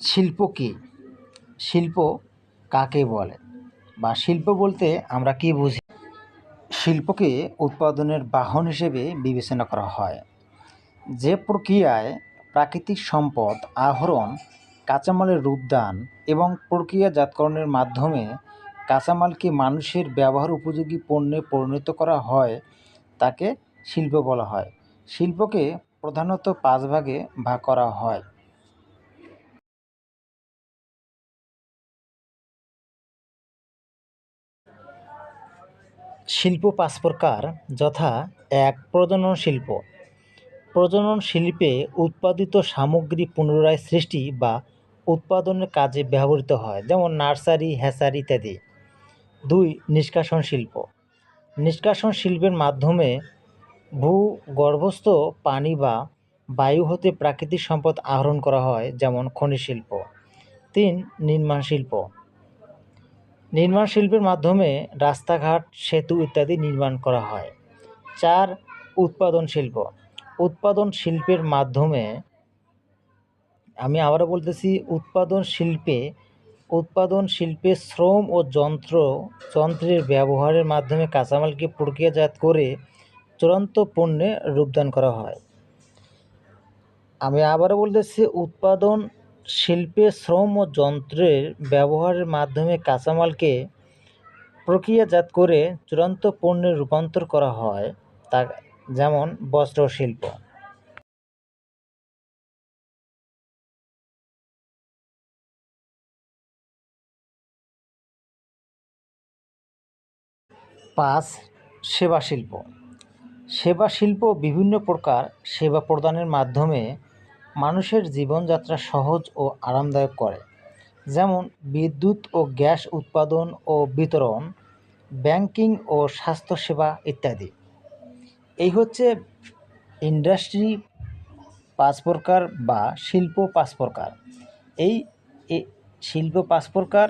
শিল্প কী? শিল্প কাকে বলে? বা শিল্প বলতে আমরা কী বুঝি? শিল্পকে উৎপাদনের বাহন হিসেবে বিবেচনা করা হয়। যে প্রক্রিয়ায় প্রাকৃতিক সম্পদ, আহরণ, কাঁচামালের রূপদান এবং প্রক্রিয়াজাতকরণের মাধ্যমে কাঁচামালকে মানুষের ব্যবহার উপযোগী পণ্যে পরিণত করা হয়, তাকে শিল্প বলা হয়। শিল্পকে প্রধানত পাঁচ ভাগে ভাগ করা হয়। শিল্প পাঁচ প্রকার যথা এক প্রজনন শিল্প। প্রজনন শিল্পে উৎপাদিত সামগ্রী পুনরায় সৃষ্টি বা উৎপাদনের কাজে ব্যবহৃত হয়, যেমন নার্সারি, হ্যাচারি ইত্যাদি। দুই, নিষ্কাশন শিল্প। নিষ্কাশন শিল্পের মাধ্যমে ভূগর্ভস্থ পানি বা বায়ু হতে প্রাকৃতিক সম্পদ আহরণ করা হয়, যেমন খনিজ শিল্প। তিন, নির্মাণ শিল্প। নির্মাণ শিল্পের মাধ্যমে রাস্তাঘাট, সেতু ইত্যাদি নির্মাণ করা হয়। চার, উৎপাদন শিল্প। উৎপাদন শিল্পের মাধ্যমে আমি আবারও বলতেছি, উৎপাদন শিল্পে উৎপাদন শিল্পে শ্রম ও যন্ত্র, যন্ত্রের ব্যবহারের মাধ্যমে কাঁচামালকে প্রক্রিয়াজাত করে চূড়ান্ত পণ্যে রূপদান করা হয়। আমি আবারও বলতেছি, উৎপাদন শিল্পে শ্রম ও যন্ত্রের ব্যবহারের মাধ্যমে কাঁচামালকে প্রক্রিয়াজাত করে চূড়ান্ত পণ্যে রূপান্তর করা হয়, তা যেমন বস্ত্র শিল্প। পাঁচ, সেবা শিল্প। সেবা শিল্প বিভিন্ন প্রকার সেবা প্রদানের মাধ্যমে মানুষের জীবনযাত্রা সহজ ও আরামদায়ক করে। যেমন বিদ্যুৎ ও গ্যাস উৎপাদন ও বিতরণ, ব্যাংকিং ও স্বাস্থ্যসেবা ইত্যাদি। এই হচ্ছে ইন্ডাস্ট্রি পাঁচ প্রকার বা শিল্প পাঁচ প্রকার এই শিল্প পাঁচ প্রকার